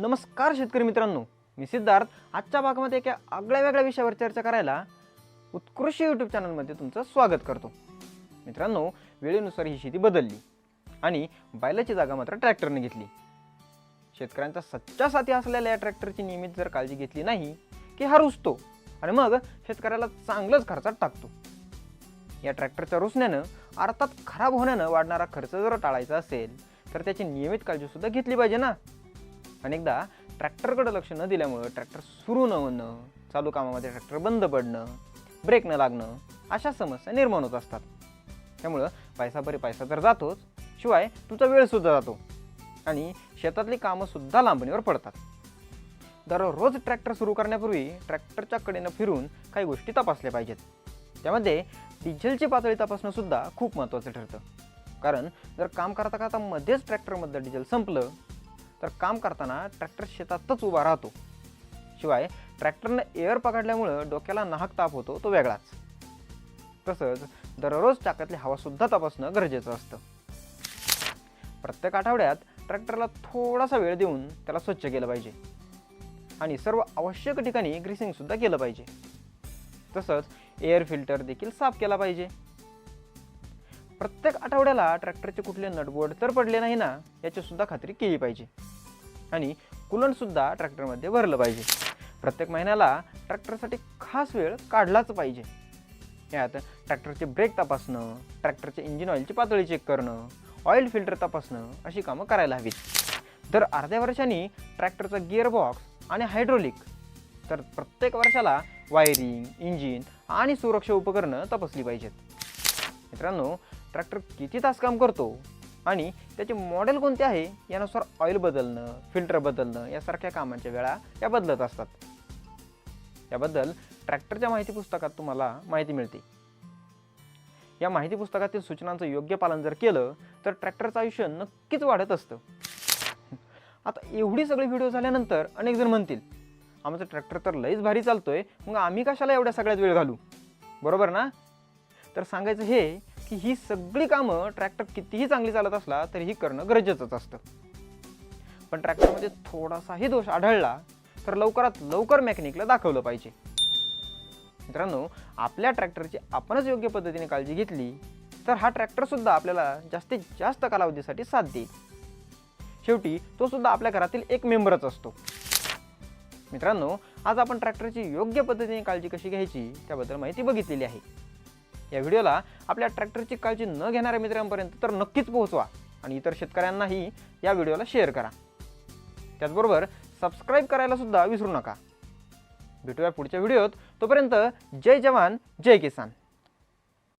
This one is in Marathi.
नमस्कार शेतकरी मित्रांनो. मी सिद्धार्थ. आजच्या भागामध्ये एका आगळ्या वेगळ्या विषयावर चर्चा करायला उत्कृष्ट यूट्यूब चॅनलमध्ये तुमचं स्वागत करतो. मित्रांनो वेळेनुसार ही शेती बदलली आणि बैलाची जागा मात्र ट्रॅक्टरने घेतली. शेतकऱ्यांचा सच्चा साथी असलेल्या या ट्रॅक्टरची नियमित जर काळजी घेतली नाही की हा रुजतो आणि मग शेतकऱ्याला चांगलंच खर्चात टाकतो. या ट्रॅक्टरच्या रुसण्यानं अर्थात खराब होण्यानं वाढणारा खर्च जर टाळायचा असेल तर त्याची नियमित काळजीसुद्धा घेतली पाहिजे ना? अनेकदा ट्रॅक्टरकडे लक्ष न दिल्यामुळं ट्रॅक्टर सुरू न होणं चालू कामामध्ये ट्रॅक्टर बंद पडणं ब्रेक न लागणं अशा समस्या निर्माण होत असतात. त्यामुळं पैसा बरे पैसा तर जातोच शिवाय तुमचा वेळसुद्धा जातो आणि शेतातली कामंसुद्धा लांबणीवर पडतात. दररोज ट्रॅक्टर सुरू करण्यापूर्वी ट्रॅक्टरच्या कडेनं फिरून काही गोष्टी तपासल्या पाहिजेत. त्यामध्ये डिझेलची पातळी तपासणंसुद्धा खूप महत्त्वाचं ठरतं. कारण जर काम करता करता मध्येच ट्रॅक्टरमधलं डिझेल संपलं तर काम करताना ट्रॅक्टर शेतातच उभा राहतो. शिवाय ट्रॅक्टरनं एअर पकडल्यामुळं डोक्याला नाहक ताप होतो तो वेगळाच. तसंच दररोज चाकातली हवासुद्धा तपासणं गरजेचं असतं. प्रत्येक आठवड्यात ट्रॅक्टरला थोडासा वेळ देऊन त्याला स्वच्छ केलं पाहिजे. आणि सर्व आवश्यक ठिकाणी ग्रीसिंगसुद्धा केलं पाहिजे. तसंच एअर फिल्टर देखील साफ केला पाहिजे. प्रत्येक आठवड्याला ट्रॅक्टरचे कुठले नटबोर्ड तर पडले नाही ना याचीसुद्धा खात्री केली पाहिजे. आणि कुलनसुद्धा ट्रॅक्टरमध्ये भरलं पाहिजे. प्रत्येक महिन्याला ट्रॅक्टरसाठी खास वेळ काढलाच पाहिजे. यात ट्रॅक्टरचे ब्रेक तपासणं ट्रॅक्टरचे इंजिन ऑइलची पातळी चेक करणं ऑइल फिल्टर तपासणं अशी कामं करायला हवीत. तर अर्ध्या वर्षांनी ट्रॅक्टरचा गिअरबॉक्स आणि हायड्रोलिक तर प्रत्येक वर्षाला वायरिंग इंजिन आणि सुरक्षा उपकरणं तपासली पाहिजेत. मित्रांनो ट्रॅक्टर किती तास काम करतो? आणि त्याचे मॉडेल कोणते आहे? यानुसार ऑइल बदलणं फिल्टर बदलणं यासारख्या कामांच्या वेळा या बदलत असतात. याबद्दल ट्रॅक्टरच्या माहिती पुस्तकात तुम्हाला माहिती मिळते. या माहिती पुस्तकातील सूचनांचं योग्य पालन जर केलं तर ट्रॅक्टरचं आयुष्य नक्कीच वाढत असतं. आता एवढी सगळी व्हिडिओ झाल्यानंतर अनेक जण म्हणतील आमचं ट्रॅक्टर तर लईच भारी चालतोय मग आम्ही कशाला एवढ्या सगळ्यात वेळ घालू? बरोबर ना? तर सांगायचं हे की ही सगळी कामं ट्रॅक्टर कितीही चांगली चालत असला तरीही करणं गरजेचंच असतं. पण ट्रॅक्टरमध्ये थोडासाही दोष आढळला तर लवकरात लवकर मेकॅनिकला दाखवलं पाहिजे. मित्रांनो आपल्या ट्रॅक्टरची आपणच योग्य पद्धतीने काळजी घेतली तर हा ट्रॅक्टरसुद्धा आपल्याला जास्तीत जास्त कालावधीसाठी साथ देईल. शेवटी तो सुद्धा आपल्या घरातील एक मेंबरच असतो. मित्रांनो आज आपण ट्रॅक्टरची योग्य पद्धतीने काळजी कशी घ्यायची त्याबद्दल माहिती बघितलेली आहे. या व्हिडिओला आपल्या ट्रॅक्टरची काळजी न घेणाऱ्या मित्रांपर्यंत तर नक्कीच पोहोचवा आणि इतर शेतकऱ्यांनाही या व्हिडिओला शेअर करा. त्याचबरोबर सबस्क्राईब करायला सुद्धा विसरू नका. भेटूया पुढच्या व्हिडिओत. तोपर्यंत जय जवान जय किसान.